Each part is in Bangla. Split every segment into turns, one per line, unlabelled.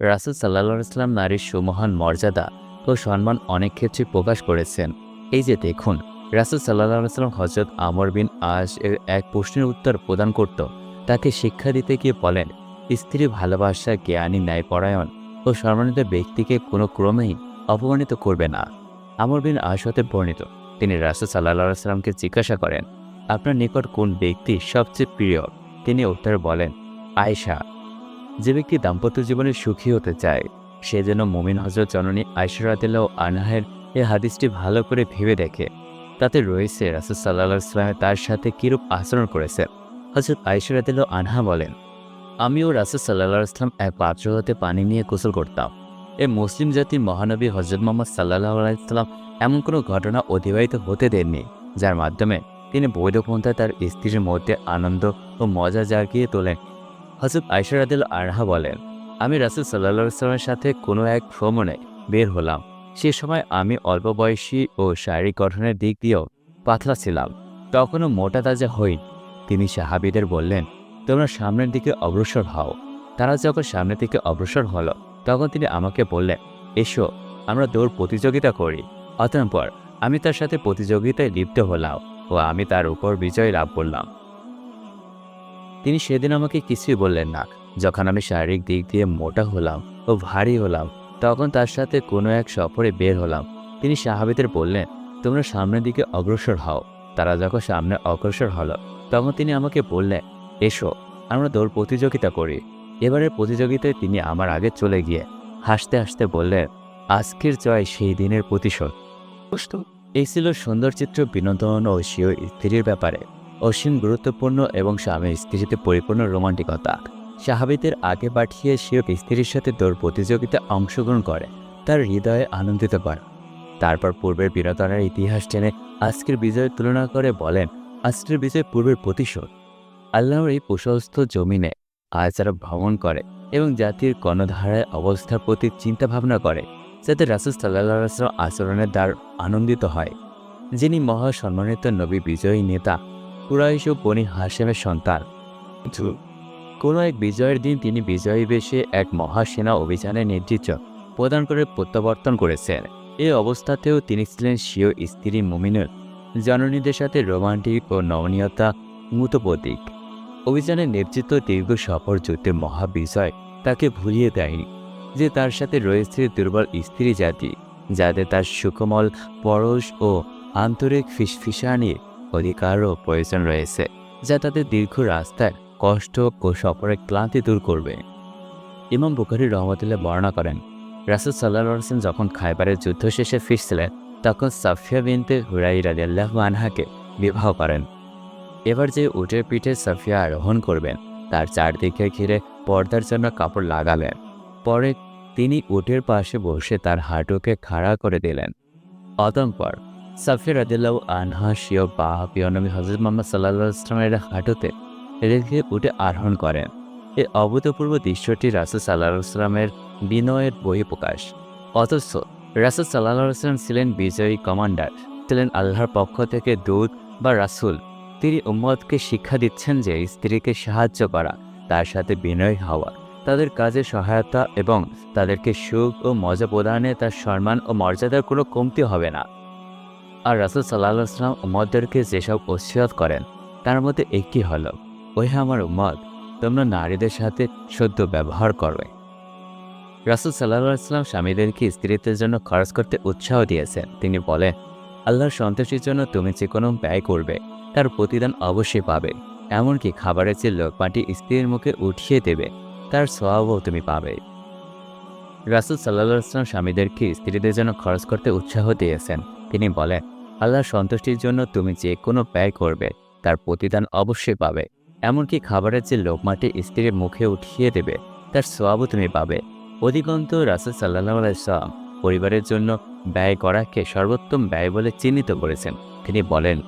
রাসুল সাল্লাহ ইসলাম নারীর সুমহান মর্যাদা ও সম্মান অনেক ক্ষেত্রে প্রকাশ করেছেন। এই যে দেখুন, রাসুল সাল্লাহ ইসলাম হজরত আমর বিন আশ এর এক প্রশ্নের উত্তর প্রদান করত। তাকে শিক্ষা দিতে গিয়ে বলেন, স্ত্রী ভালোবাসা, জ্ঞানী, ন্যায়পরায়ণ ও সম্মানিত ব্যক্তিকে কোনো ক্রমেই অপমানিত করবে না। আমর বিন আশ হতে বর্ণিত। তিনি রাসুল সাল্লাহ সাল্লামকে জিজ্ঞাসা করেন, আপনার নিকট কোন ব্যক্তি সবচেয়ে প্রিয়? তিনি উত্তর বলেন, আয়েশা। যে ব্যক্তি দাম্পত্য জীবনে সুখী হতে চায়, সে যেন মুমিন হজরত জননী আইসরাদিল্লা ও আনহায়ের এই হাদিসটি ভালো করে ভেবে দেখে। তাতে রয়েছে রাসুল সাল্লাহ ইসলামে তার সাথে কিরূপ আচরণ করেছেন হজরত আইসরাদিল্লা আনহা বলেন, আমিও রাসুল সাল্লাহ ইসলাম এক পাত্র হতে পানি নিয়ে গোসল করতাম। এ মুসলিম জাতির মহানবী হজরত মোহাম্মদ সাল্লাহ আলাইসাল্লাম এমন কোনো ঘটনা অতিবাহিত হতে দেননি, যার মাধ্যমে তিনি বৈধপন্থায় তার স্ত্রীর মধ্যে আনন্দ ও মজা জাগিয়ে তোলেন। হজরত আইসারাদিল আরহা বলেন, আমি রাসুল সাল্লা সাল্লামের সাথে কোনো এক ভ্রমণে বের হলাম। সে সময় আমি অল্প বয়সী ও শারীরিক গঠনের দিক দিয়েও পাতলা ছিলাম। তখনও মোটা তাজা হই তিনি সাহাবিদের বললেন, তোমরা সামনের দিকে অগ্রসর হও। তারা যখন সামনের দিকে অগ্রসর হলো, তখন তিনি আমাকে বললেন, এসো, আমরা দৌড় প্রতিযোগিতা করি। অতঃপর আমি তার সাথে প্রতিযোগিতায় লিপ্ত হলাম ও আমি তার উপর বিজয় লাভ করলাম। তিনি সেদিন আমাকে কিছুই বললেন না। যখন আমি শারীরিক দিক দিয়ে মোটা হলাম ও ভারী হলাম, তখন তার সাথে কোনো এক সফরে বের হলাম। তিনি সাহাবিদের বললেন, তোমরা সামনের দিকে অগ্রসর হও। তারা যখন সামনে অগ্রসর হলো, তখন তিনি আমাকে বললেন, এসো, আমরা দৌড় প্রতিযোগিতা করি। এবারের প্রতিযোগিতায় তিনি আমার আগে চলে গিয়ে হাসতে হাসতে বললেন, আজকের জয় সেই দিনের প্রতিশোধ। এই ছিল সুন্দর চিত্র বিনোদন ও স্ত্রীর ব্যাপারে। অসীম গুরুত্বপূর্ণ এবং স্বামী স্ত্রীতে পরিপূর্ণ রোমান্টিকতা। সাহাবিদের আগে পাঠিয়ে সেও স্ত্রীর সাথে দৌড় প্রতিযোগিতা অংশগ্রহণ করে, তার হৃদয়ে আনন্দিত করে। তারপর পূর্বের বিনোদনের ইতিহাস টেনে আজকের বিজয়ের তুলনা করে বলেন, আজকের বিজয় পূর্বের প্রতিশোধ। আল্লাহর এই প্রশস্ত জমিনে আজ যারা ভ্রমণ করে এবং জাতির কর্ণধারায় অবস্থার প্রতি চিন্তা ভাবনা করে যাতে রাসুল সাল্লাহ আচরণের দ্বার আনন্দিত হয়। যিনি মহা সম্মানিত নবী বিজয়ী নেতা কুরাইশ ও বনি হাসেমের সন্তান। কোনো এক বিজয়ের দিন তিনি বিজয়ী বেশে এক মহাসেনা অভিযানের নেতৃত্ব প্রদান করে প্রত্যাবর্তন করেছেন। এই অবস্থাতেও তিনি ছিলেন স্বীয় স্ত্রী মুমিনুল জননীদের সাথে রোমান্টিক ও নমনীয়তা মূত প্রতীক। অভিযানের নেতৃত্ব দীর্ঘ সফর যুদ্ধের মহাবিজয় তাকে ভুলিয়ে দেয়নি যে তার সাথে রয়েছে দুর্বল স্ত্রী জাতি যাদের তার সুকোমল পরশ ও আন্তরিক ফিসফিসানির অধিকারও প্রয়োজন রয়েছে, যা তাদের দীর্ঘ রাস্তায় কষ্ট ও সফরের ক্লান্তি দূর করবে। ইমাম বুখারি রহমতুল্লাহ বর্ণনা করেন, রাসুল সাল্লাহ হোসেন যখন খাইবারের যুদ্ধ শেষে ফিরছিলেন, তখন সাফিয়া বিনতে হুরাই রাজিয়াল্লাহ আনহাকে বিবাহ করেন। এবার যে উটের পিঠে সাফিয়া আরোহণ করবেন, তার চারদিকে ঘিরে পর্দার জন্য কাপড় লাগালেন। পরে তিনি উটের পাশে বসে তার হাঁটুকে খাড়া করে দিলেন। অতঃপর সাফিয়া রাদিল্লাহ আনহা শিও বা পিয়নবী হজরত মোহাম্মদ সাল্লাহ ইসলামের হাঁটুতে রেখে উঠে আরোহণ করেন। এই অভূতপূর্ব দৃশ্যটি রাসুল সাল্লাহ ইসলামের বিনয়ের বহিঃপ্রকাশ অথচ রাসুল সাল্লাহ ইসলাম ছিলেন বিজয়ী কমান্ডার, ছিলেন আল্লাহর পক্ষ থেকে দূত বা রাসুল। তিনি উম্মদকে শিক্ষা দিচ্ছেন যে স্ত্রীকে সাহায্য করা, তার সাথে বিনয় হওয়া, তাদের কাজে সহায়তা এবং তাদেরকে সুখ ও মজা প্রদানে তার সম্মান ও মর্যাদার কোনো কমতি হবে না। আর রাসুল সাল্লাহ আসলাম উম্মদদেরকে যেসব ওসিয়ত করেন, তার মধ্যে একটি হলো ওই আমার উম্মদ তোমরা নারীদের সাথে সদ্য ব্যবহার করবে রাসুল সাল্লাহ আসলাম স্বামীদেরকে স্ত্রীত্বের জন্য খরচ করতে উৎসাহ দিয়েছেন। তিনি বলেন, আল্লাহর সন্তোষের জন্য তুমি যে কোনো ব্যয় করবে, তার প্রতিদান অবশ্যই পাবে। এমনকি খাবারের যে লোকমাটি স্ত্রীর মুখে উঠিয়ে দেবে, তার স্বভাবও তুমি পাবে। রাসুল সাল্লাহ আসলাম স্বামীদেরকে স্ত্রীদের জন্য খরচ করতে উৎসাহ দিয়েছেন। তিনি বলেন, আল্লাহর সন্তুষ্টির জন্য তুমি যে কোনো ব্যয় করবে, তার প্রতিদান অবশ্যই পাবে। এমনকি খাবারের যে লোকমাটি স্ত্রীর মুখে উঠিয়ে দেবে, তার সোয়াবও তুমি পাবে। অধিকন্ত রাসুল সাল্লাহ আলাইসাল্লাম পরিবারের জন্য ব্যয় করাকে সর্বোত্তম ব্যয় বলে চিহ্নিত করেছেন। তিনি বলেন,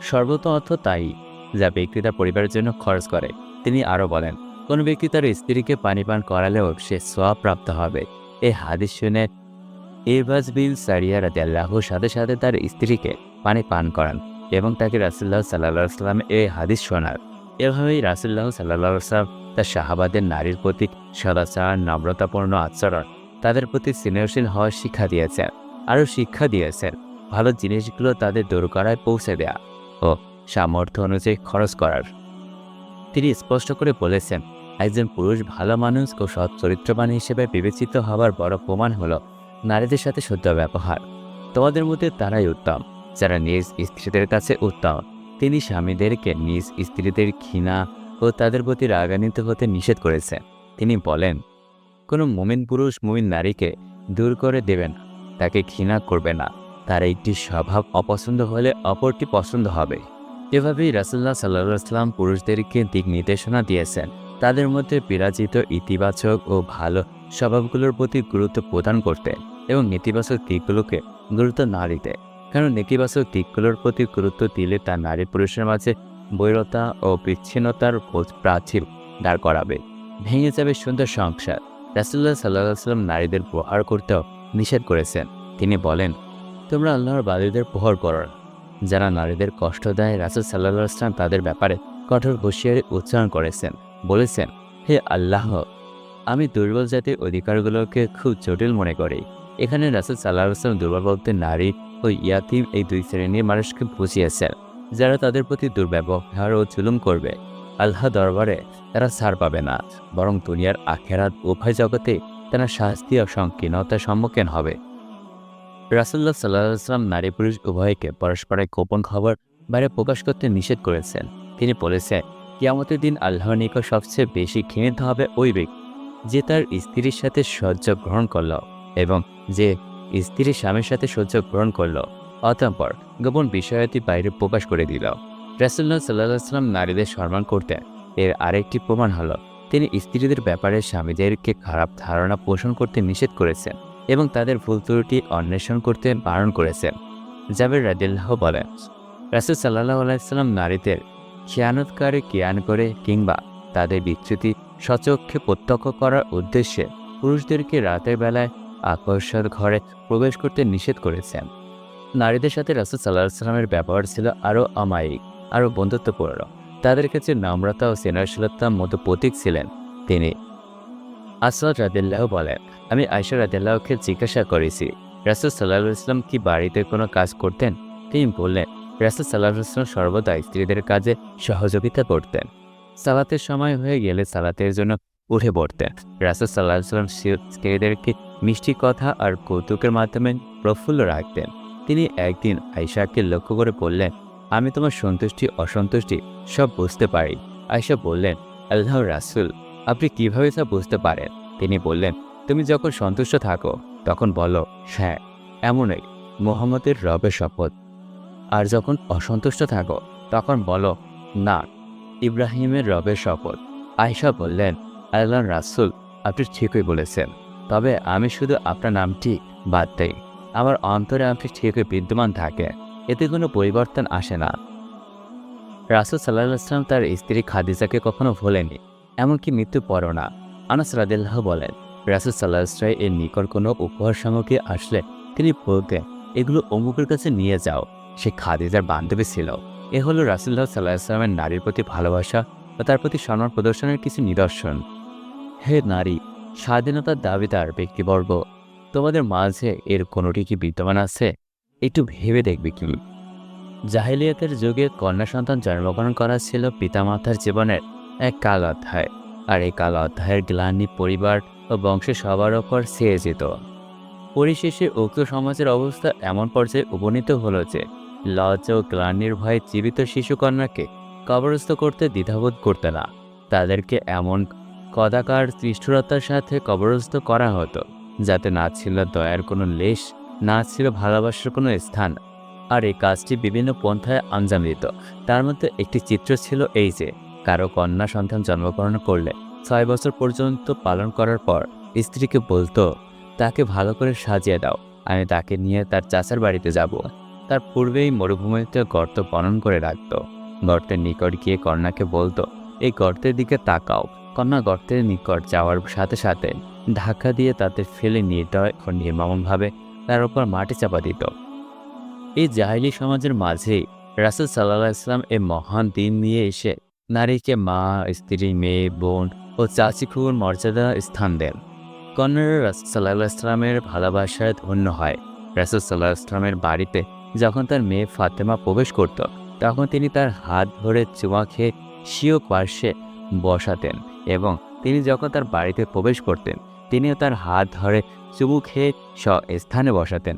সর্বোত্তম অর্থ তাই, যা ব্যক্তি তার পরিবারের জন্য খরচ করে। তিনি আরও বলেন, কোন ব্যক্তি তার স্ত্রীকে পানি পান করালেও সে সোয়া প্রাপ্ত হবে। এই হাদিস শুনে এবাজ বিন সারিয়া আল্লাহর সাথে সাথে তার স্ত্রীকে পানি পান করান এবং তাকে রাসুল্লাহ সাল্লাহ সাল্লাম এই হাদিস শোনার এভাবেই রাসুল্লাহ সাল্লাহ সাল্লাম তার শাহাবাদের নারীর প্রতি সদাচার, নম্রতাপূর্ণ আচরণ, তাদের প্রতি স্নেহশীল হওয়ার শিক্ষা দিয়েছেন, আরও শিক্ষা দিয়েছেন, ভালো জিনিসগুলো তাদের দোরগড়ায় পৌঁছে দেয়া ও সামর্থ্য অনুযায়ী খরচ করার। তিনি স্পষ্ট করে বলেছেন, একজন পুরুষ ভালো মানুষ ও সৎ চরিত্রবান হিসেবে বিবেচিত হওয়ার বড় প্রমাণ হলো নারীদের সাথে সদ্য ব্যবহার। তোমাদের মধ্যে তারাই উত্তম। যারা নিজ স্ত্রীদের কাছে উত্তম, তিনি স্বামীদেরকে নিজ স্ত্রীদের ঘৃণা ও তাদের প্রতি রাগান্বিত হতে নিষেধ করেছেন তিনি বলেন, কোনো মুমিন পুরুষ মুমিন নারীকে দূর করে দেবে না, তাকে ঘৃণা করবে না। তার একটি স্বভাব অপছন্দ হলে অপরটি পছন্দ হবে। এভাবেই রাসুল্লাহ সাল্লাহ সাল্লাম পুরুষদেরকে দিক নির্দেশনা দিয়েছেন। তাদের মধ্যে বিরাজিত, ইতিবাচক ও ভালো স্বভাবগুলোর প্রতি গুরুত্ব প্রদান করতে। এবং নেতিবাচক দিকগুলোকে গুরুত্ব না দিতে। কারণ নেতিবাচক দিকগুলোর প্রতি গুরুত্ব দিলে তা নারী পুরুষের মাঝে বৈরতা ও বিচ্ছিন্নতার প্রাচীর দাঁড় করাবে। ভেঙে যাবে সুন্দর সংসার। রাসুল্লাহ সাল্লাহ সাল্লাম নারীদের প্রহার করতেও নিষেধ করেছেন। তিনি বলেন, তোমরা আল্লাহর বাদীদের প্রহার করো। যারা নারীদের কষ্ট দেয়, রাসুল সাল্লাহ আসলাম তাদের ব্যাপারে কঠোর হুঁশিয়ারি উচ্চারণ করেছেন। বলেছেন, হে আল্লাহ, আমি দুর্বল জাতির অধিকারগুলোকে খুব জটিল মনে করি। এখানে রাসুল সাল্লাহ আসলাম দুর্বল বলতে নারী ও ইয়াতিম এই দুই শ্রেণির মানুষকে বুঝিয়েছেন, যারা তাদের প্রতি দুর্ব্যবহার ও জুলুম করবে। আল্লাহ দরবারে তারা ছাড় পাবে না, বরং দুনিয়ার আখেরাত উভয় জগতে তারা শাস্তি ও সংকীর্ণতার সম্মুখীন হবে। রাসুল্লাহ সাল্লাহ আসলাম নারী পুরুষ উভয়কে পরস্পরের গোপন খবর বাইরে প্রকাশ করতে নিষেধ করেছেন। তিনি বলেছেন, কিয়ামতের দিন আল্লাহর নিকট সবচেয়ে বেশি ঘৃণিত হবে ওই ব্যক্তি, যে তার স্ত্রীর সাথে সহ্য গ্রহণ করল। এবং যে স্ত্রীর স্বামীর সাথে সহ্য গ্রহণ করল, অতঃপর গোপন বিষয়াতি বাইরে প্রকাশ করে দিল। রাসুল্লাহ সাল্লাহ সাল্লাম নারীদের সম্মান করতেন এর আরেকটি প্রমাণ হলো, তিনি স্ত্রীদের ব্যাপারে স্বামীদেরকে খারাপ ধারণা পোষণ করতে নিষেধ করেছেন এবং তাদের ভুল ত্রুটি অন্বেষণ করতে বারণ করেছেন। জাবের রাদিল্লাহ বলেন, রাসুল সাল্লাহ আলাইসাল্লাম নারীদের খেয়ানতকারে জ্ঞান করে কিংবা তাদের বিচ্যুতি সচক্ষে প্রত্যক্ষ করার উদ্দেশ্যে পুরুষদেরকে রাতের বেলায় আকর্ষণ ঘরে প্রবেশ করতে নিষেধ করেছেন। নারীদের সাথে রাসুল সাল্লাহ সাল্লামের ব্যবহার ছিল আরও অমায়িক, আরও বন্ধুত্বপূর্ণ। তাদের কাছে নম্রতা ও স্নেহশীলতার মতো প্রতীক ছিলেন তিনি। আসলাদ রাদিল্লাহ বলেন, আমি আয়সা রাদিল্লাহকে জিজ্ঞাসা করেছি, রাসুল সাল্লাহ ইসলাম কি বাড়িতে কোনো কাজ করতেন? তিনি বললেন, রাসুল সাল্লাহ ইসলাম সর্বদা স্ত্রীদের কাজে সহযোগিতা করতেন। সালাতের সময় হয়ে গেলে সালাতের জন্য উঠে পড়তেন রাসুল সাল্লাহ ইসলাম স্ত্রীদেরকে মিষ্টি কথা আর কৌতুকের মাধ্যমে প্রফুল্ল রাখতেন। তিনি একদিন আয়সাকে লক্ষ্য করে বললেন, আমি তোমার সন্তুষ্টি, অসন্তুষ্টি সব বুঝতে পারি। আয়সা বললেন, আল্লাহ রাসুল, আপনি কীভাবে তা বুঝতে পারেন? তিনি বললেন, তুমি যখন সন্তুষ্ট থাকো, তখন বলো হ্যাঁ এমনই মোহাম্মদের রবের শপথ। আর যখন অসন্তুষ্ট থাকো, তখন বলো, না, ইব্রাহিমের রবের শপথ। আয়সা বললেন আল্লাহ রাসুল আপনি ঠিকই বলেছেন। তবে আমি শুধু আপনার নামটি বাদ দেই। আমার অন্তরে আপনি ঠিকই বিদ্যমান থাকে। এতে কোনো পরিবর্তন আসে না। রাসুল সাল্লাহ আসলাম তার স্ত্রী খাদিজাকে কখনো ভোলেনি এমনকি মৃত্যু পরও না। আনাস রাদিল্লাহ বলেন, রাসুল সাল্লাহ এর নিকট কোনো উপহার সামগ্রী আসলে তিনি বলতেন, এগুলো অমুকের কাছে নিয়ে যাও। সে খাদিজার বান্ধবী ছিল। এ হলো রাসুল্লাহ সাল্লাহ ইসলামের নারীর প্রতি ভালোবাসা ও তার প্রতি সম্মান প্রদর্শনের কিছু নিদর্শন। হে নারী, স্বাধীনতার দাবিদার ব্যক্তিবর্গ, তোমাদের মাঝে এর কোনোটি কি বিদ্যমান আছে? একটু ভেবে দেখবে কি? জাহিলিয়াতের যুগে কন্যা সন্তান জন্মগ্রহণ করা ছিল পিতামাতার জীবনের এক কাল অধ্যায় আর এই কাল অধ্যায়ের গ্লানি পরিবার ও বংশের সবার ওপর ছেয়ে যেত পরিশেষে উক্ত সমাজের অবস্থা এমন পর্যায়ে উপনীত হলো যে, লজ্জা ও গ্লানির ভয়ে জীবিত শিশুকন্যাকে কবরস্থ করতে দ্বিধাবোধ করতে না। তাদেরকে এমন কদাকার নিষ্ঠুরতার সাথে কবরস্থ করা হতো, যাতে না ছিল দয়ার কোনো লেশ, না ছিল ভালোবাসার কোনো স্থান। আর এই কাজটি বিভিন্ন পন্থায় আঞ্জাম দিত। তার মধ্যে একটি চিত্র ছিল এই যে, কারও কন্যা সন্তান জন্মগ্রহণ করলে ছয় বছর পর্যন্ত পালন করার পর স্ত্রীকে বলতো, তাকে ভালো করে সাজিয়ে দাও, আমি তাকে নিয়ে তার চাচার বাড়িতে যাব। তার পূর্বেই মরুভূমিতে গর্ত বনন করে রাখত। গর্তের নিকট গিয়ে কন্যাকে বলতো, এই গর্তের দিকে তাকাও কন্যা গর্তের নিকট যাওয়ার সাথে সাথে ধাক্কা দিয়ে তাতে ফেলে নির্দয় ও নির্মমভাবে তার উপর মাটি চাপা দিত। এই জাহিলি সমাজের মাঝেই রাসুল সাল্লাহ ইসলাম এ মহান দিন নিয়ে এসে নারীকে মা, স্ত্রী, মেয়ে, বোন ও চাচিখুর মর্যাদা স্থান দেন। কন্যারা রাসুল সাল্লাহ ইসলামের ভালোবাসায় ধন্য হয়। রাসুল সাল্লাহ ইসলামের বাড়িতে যখন তার মেয়ে ফাতেমা প্রবেশ করত, তখন তিনি তার হাত ধরে চুমা খেয়ে স্বীয় পার্শ্বে বসাতেন এবং তিনি যখন তার বাড়িতে প্রবেশ করতেন, তিনিও তার হাত ধরে চুমু খেয়ে স্ব স্থানে বসাতেন।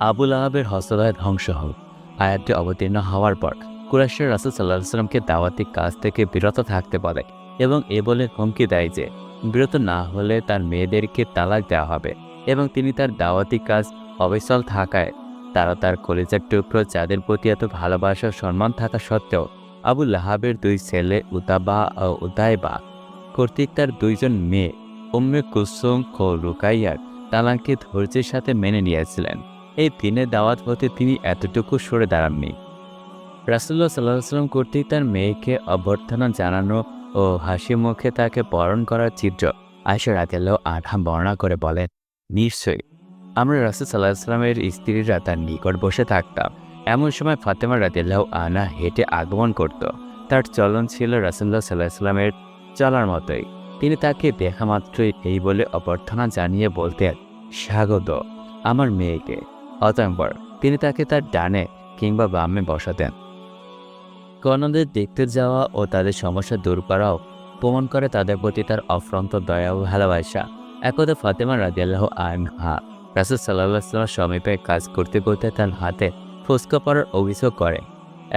আবুল আহাবের হস্তদয় ধ্বংস হোক, আয়াতটি অবতীর্ণ হওয়ার পর কুরাশের রাসুল সাল্লাহ সাল্লামকে দাওয়াতি কাজ থেকে বিরত থাকতে বলে এবং এ বলে হুমকি দেয় যে, বিরত না হলে তার মেয়েদেরকে তালাক দেওয়া হবে এবং তিনি তার দাওয়াতি কাজ অবিচল থাকায় তারা তার কলেজার টুকরো যাদের প্রতি এত ভালোবাসা সম্মান থাকা সত্ত্বেও আবুল লাহাবের দুই ছেলে উতাবা ও উদাইবা কর্তৃক তার দুইজন মেয়ে, উম্মে কুসুম ও রুকাইয়ার, তালাককে ধৈর্যের সাথে মেনে নিয়েছিলেন। এই দিনের দাওয়াত হতে তিনি এতটুকু সরে দাঁড়াননি। রাসুল্লাহ সাল্লাহ সাল্লাম কর্তৃক তার মেয়েকে অভ্যর্থনা জানানো ও হাসি মুখে তাকে বরণ করার চিত্র আয়সা রাতেল্লাহ আঠা বর্ণনা করে বলেন, নিশ্চয়ই, আমরা রাসুল সাল্লাহ সাল্লামের স্ত্রীরা তার নিকট বসে থাকতাম। এমন সময় ফাতেমা রাতেল্লাহ আনা হেঁটে আগমন করত। তার চলন ছিল রাসুল্লাহ সাল্লাহ সাল্লামের চলার মতোই। তিনি তাকে দেখা মাত্রই এই বলে অভ্যর্থনা জানিয়ে বলতেন, স্বাগত আমার মেয়েকে। অতঃপর তিনি তাকে তার ডানে কিংবা বামে বসাতেন। কর্ণদের দেখতে যাওয়া ও তাদের সমস্যা দূর করাও প্রমাণ করে তাদের প্রতি তার অফ্রন্ত দয়া ও ভালোবাসা। একদা ফাতেমা রাজিয়াল্লাহ আনহা রাসুল সাল্লাহ সাল্লামের সমীপে কাজ করতে করতে তার হাতে ফুসকা পড়ার অভিযোগ করে।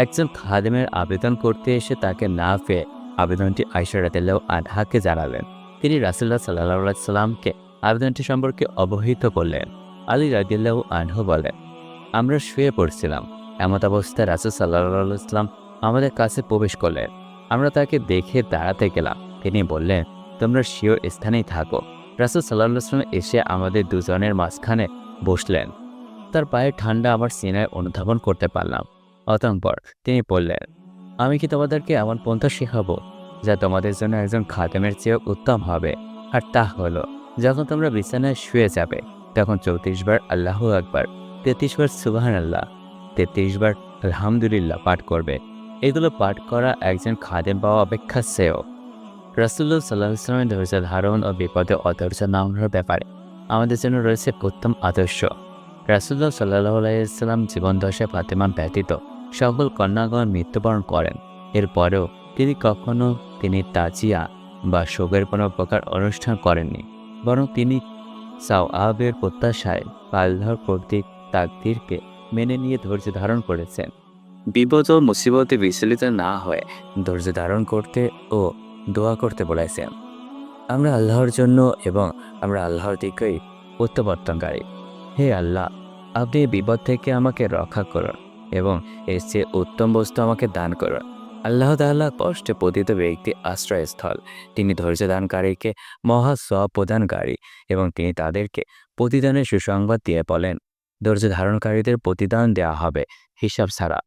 একজন খাদেমের আবেদন করতে এসে তাকে না পেয়ে আবেদনটি আয়সা রাদিল্লাহ আনহাকে জানালেন। তিনি রাসুল্লাহ সাল্লাহ সাল্লামকে আবেদনটি সম্পর্কে অবহিত করলেন। আলী রাদিল্লাহ আনহু বলেন, আমরা শুয়ে পড়ছিলাম। এমত অবস্থায় রাসুল সাল্লাহ ইসলাম আমাদের কাছে প্রবেশ করলেন। আমরা তাকে দেখে দাঁড়াতে গেলাম। তিনি বললেন, তোমরা শিওর স্থানেই থাকো। রাসুল সাল্লাহ ইসলাম এসে আমাদের দুজনের মাঝখানে বসলেন। তার পায়ের ঠান্ডা আমার সিনায় অনুধাবন করতে পারলাম। অতঃপর তিনি বললেন, আমি কি তোমাদেরকে এমন পন্থা শেখাবো যা তোমাদের জন্য একজন খাদেমের চেয়েও উত্তম হবে? আর তা হলো, যখন তোমরা বিছানায় শুয়ে যাবে, তখন চৌত্রিশ বার আল্লাহ আকবার, তেত্রিশ বার সুবাহান আল্লাহ তেত্রিশ বার আলহামদুলিল্লাহ পাঠ করবে। এগুলো পাঠ করা একজন খাদেম পাওয়া অপেক্ষা শ্রেয় রাসুল্লাহ সাল্লাহ ইসলামের ধৈর্য ধারণ ও বিপদে অধৈর্য না হওয়ার ব্যাপারে আমাদের জন্য রয়েছে উত্তম আদর্শ। রাসুল্লাহ সাল্লাহ আলাইসাল্লাম জীবন দশায় ফাতেমা ব্যতীত সকল কন্যাগণ মৃত্যুবরণ করেন। এরপরেও তিনি কখনো তিনি তাজিয়া বা শোকের কোনো প্রকার অনুষ্ঠান করেননি, বরং তিনি সাও আবের প্রত্যাশায় আল্লাহর কর্তৃক তাকদিরকে মেনে নিয়ে ধৈর্য ধারণ করেছেন। বিপদ ও মুসিবতে বিচলিত না হয়ে ধৈর্য ধারণ করতে ও দোয়া করতে বলেছেন। আমরা আল্লাহর জন্য এবং আমরা আল্লাহর দিকেই প্রত্যাবর্তনকারী হে আল্লাহ, আপনি এই বিপদ থেকে আমাকে রক্ষা করুন এবং এর চেয়ে উত্তম বস্তু আমাকে দান করুন। আল্লাহ তাল্লাহ কষ্টে পতিত ব্যক্তি আশ্রয়স্থল। তিনি ধৈর্য দানকারীকে মহা স্বপ্রদানকারী এবং তিনি তাদেরকে প্রতিদানের সুসংবাদ দিয়ে বলেন ধৈর্য ধারণকারীদের প্রতিদান দেওয়া হবে হিসাব ছাড়া।